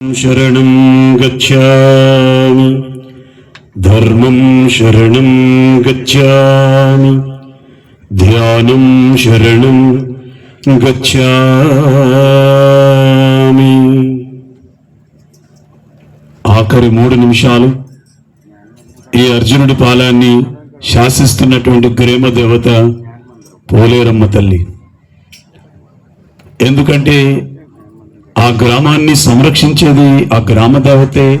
शरणं गच्छामि धर्मं शरणं गच्छामि ध्यानं शरणं गच्छामि ఆఖరి మూడు నిమిషాలు ఈ అర్జునుడి పాలాన్ని శాసిస్తున్నటువంటి గ్రేమ దేవత పోలేరమ్మ తల్లి ఎందుకంటే ఆ గ్రామాన్ని సంరక్షించేది ఆ గ్రామ దేవతే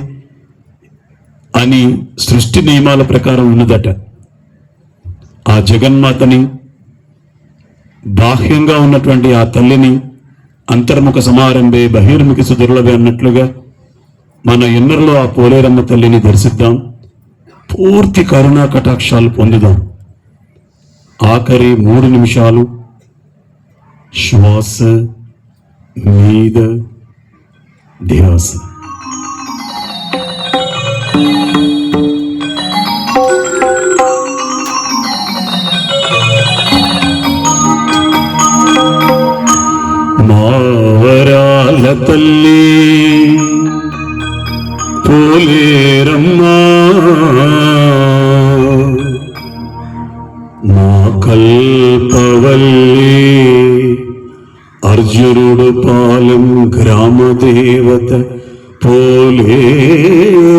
అని సృష్టి నియమాల ప్రకారం ఉన్నదట. ఆ జగన్మాతని బాహ్యంగా ఉన్నటువంటి ఆ తల్లిని అంతర్ముఖ సమారంభే బహిర్ముఖి సుదుర్లభే అన్నట్లుగా మన ఎన్నరలో ఆ పోలేరమ్మ తల్లిని దర్శిద్దాం. పూర్తి కరుణా కటాక్షాలు పొందుదాం. ఆఖరి మూడు నిమిషాలు శ్వాస మీద ధ్యాస మావరాల తల్లి పోలేరమ్మా మా కల్పవల్లి అర్జునుడు పాలెం గ్రామ దేవత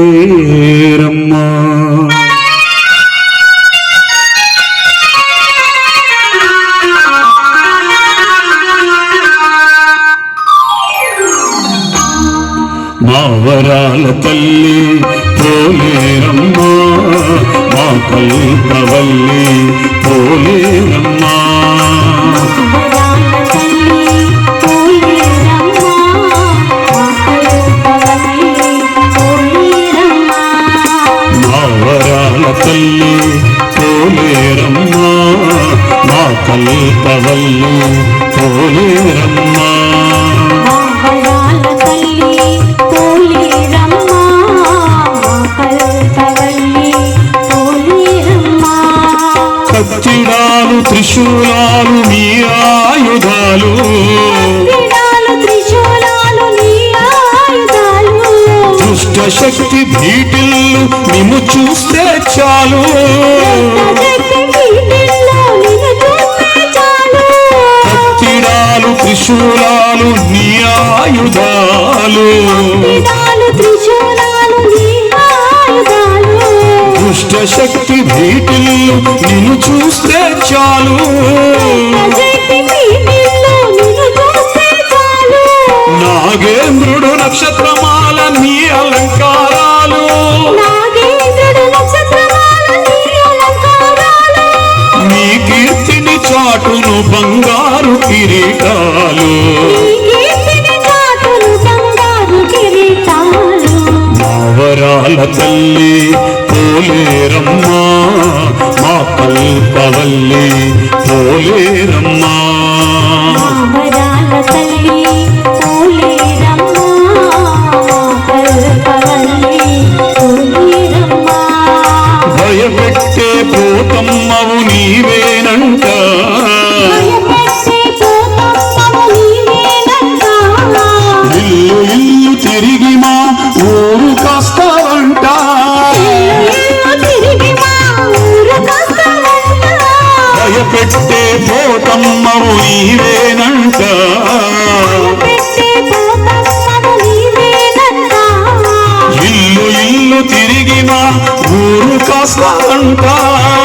పోలేరమ్మా మా వరాల తల్లి పోలేరమ్మా వరాల తల్లి పోలేరమ్మా మా కల్పవల్లి పోలేరమ్మా. కత్తిడాలు త్రిశూలాలు మీ ఆయుధాలు దుష్ట శక్తి భీటిల్లు నిన్ను చూస్తే చాలు. కత్తిడాలు త్రిశూలాలు నీ ఆయుధాలు. త్రిశూలాలు దుష్ట శక్తి భీటిల్లు నిన్ను చూస్తే చాలు. నాగేంద్రుడు నక్షత్రమాల నీ అలంకారాలు. నీ కీర్తిని చాటును బంగారు కిరీటాలు. మావరాల తల్లి పోలేరమ్మా మా కల్పవల్లి పోలేరమ్మా భయపెట్టే భయపెట్టే పోతమ్మవు నీవేనంట. ఇల్లు ఇల్లు తిరిగి మా ఊరు కాస్తావంట లోకాలమ్మ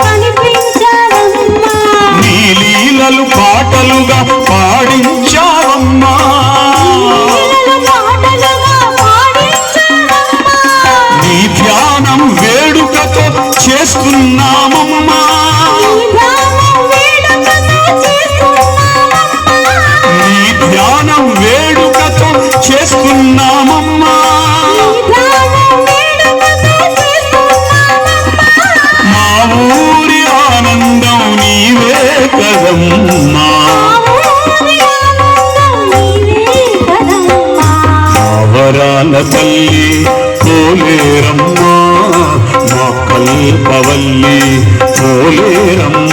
కనిపించావమ్మా. పాటలుగా పాడించావమ్మా. నీ ధ్యానం వేడుకతో చేస్తున్నామమ్మా. తల్లి పోలేరమ్మ.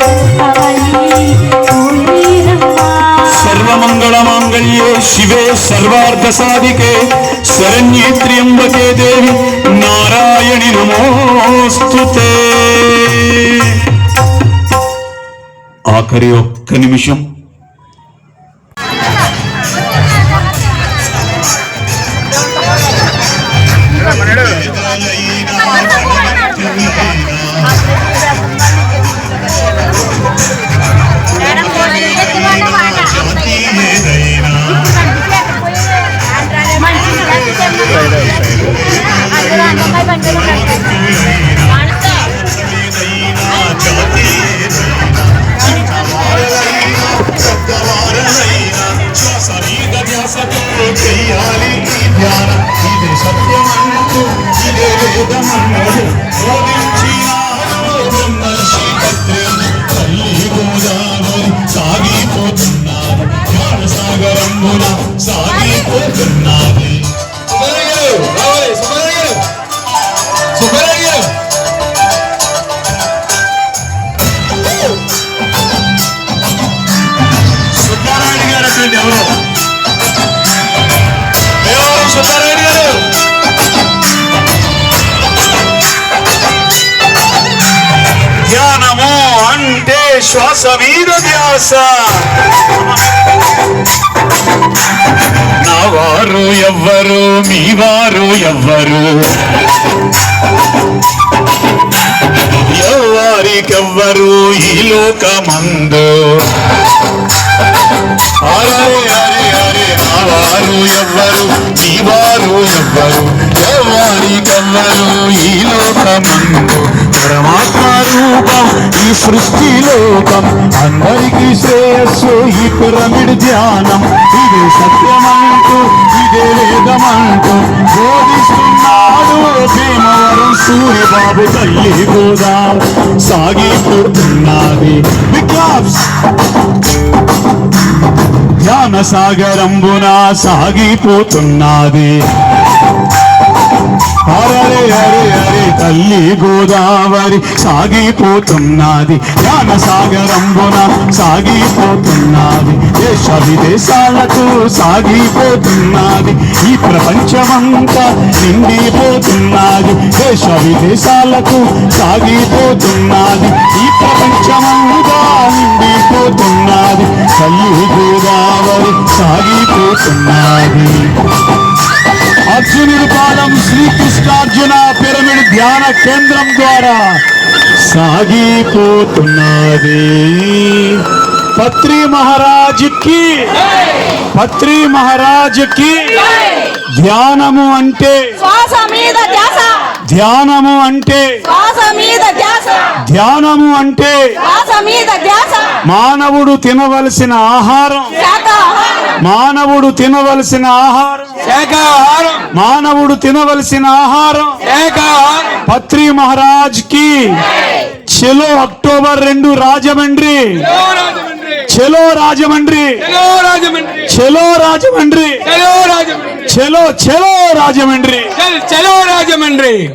కల్పవల్లి పోలేరమ్మ. సర్వమంగళ మాంగళ్యే శివే సర్వార్థ సాధికే శరణ్యే త్ర్యంబకే దేవి నారాయణి నమోస్తుతే. ఆఖరి ఒక్క నిమిషం. సాగిపోతున్నది సుబ్బారాయుడు గారు అటువంటి ఎవరు సుబ్బారాయుడు గారు. ధ్యానము అంటే శ్వాస మీద ధ్యాస నా వారు ఎవ్వరు మీ వారు ఎవ్వరు? ఎవరికెవ్వరు ఈ లోకమందు? అరే వారు ఎవ్వరు నీ వారు ఎవ్వరు? ఎవరికెవ్వరు ఈ లోక సృష్టిలోకం. సృష్టి అందరికీ శ్రేయస్సు ఈ పిరమిడ్ ధ్యానం. ఇది సత్యమంటూ ఇదే వేదమంటూ. బోధిస్తున్నాడు భీమవరం సూర్యబాబు తల్లి కూడా సాగిపోతున్నది ధ్యాన సాగరంబున సాగిపోతున్నది. అరే అరే అరే తల్లి గోదావరి సాగిపోతున్నది జ్ఞాన సాగరంబున సాగిపోతున్నది. దేశ విదేశాలకు సాగిపోతున్నది ఈ ప్రపంచమంతా నిండిపోతున్నది. దేశ విదేశాలకు సాగిపోతున్నది ఈ ప్రపంచమంతా నిండిపోతున్నది. తల్లి గోదావరి సాగిపోతున్నది. అర్జునుడి పాదం శ్రీకృష్ణార్జున పిరమిడ్ ధ్యాన కేంద్రం ద్వారా సాగిపోతున్నది. పత్రి మహారాజుకి పత్రి మహారాజుకి ధ్యానము అంటే ధ్యానము అంటే ధ్యానము అంటే మానవుడు తినవలసిన ఆహారం. మానవుడు తినవలసిన ఆహారం. మానవుడు తినవలసిన ఆహారం. పత్రి మహారాజ్కి చెలో అక్టోబర్ రెండు రాజమండ్రి. చెలో రాజమండ్రి. చెలో రాజమండ్రి. చెలో చెలో రాజమండ్రి. చెలో రాజమండ్రి.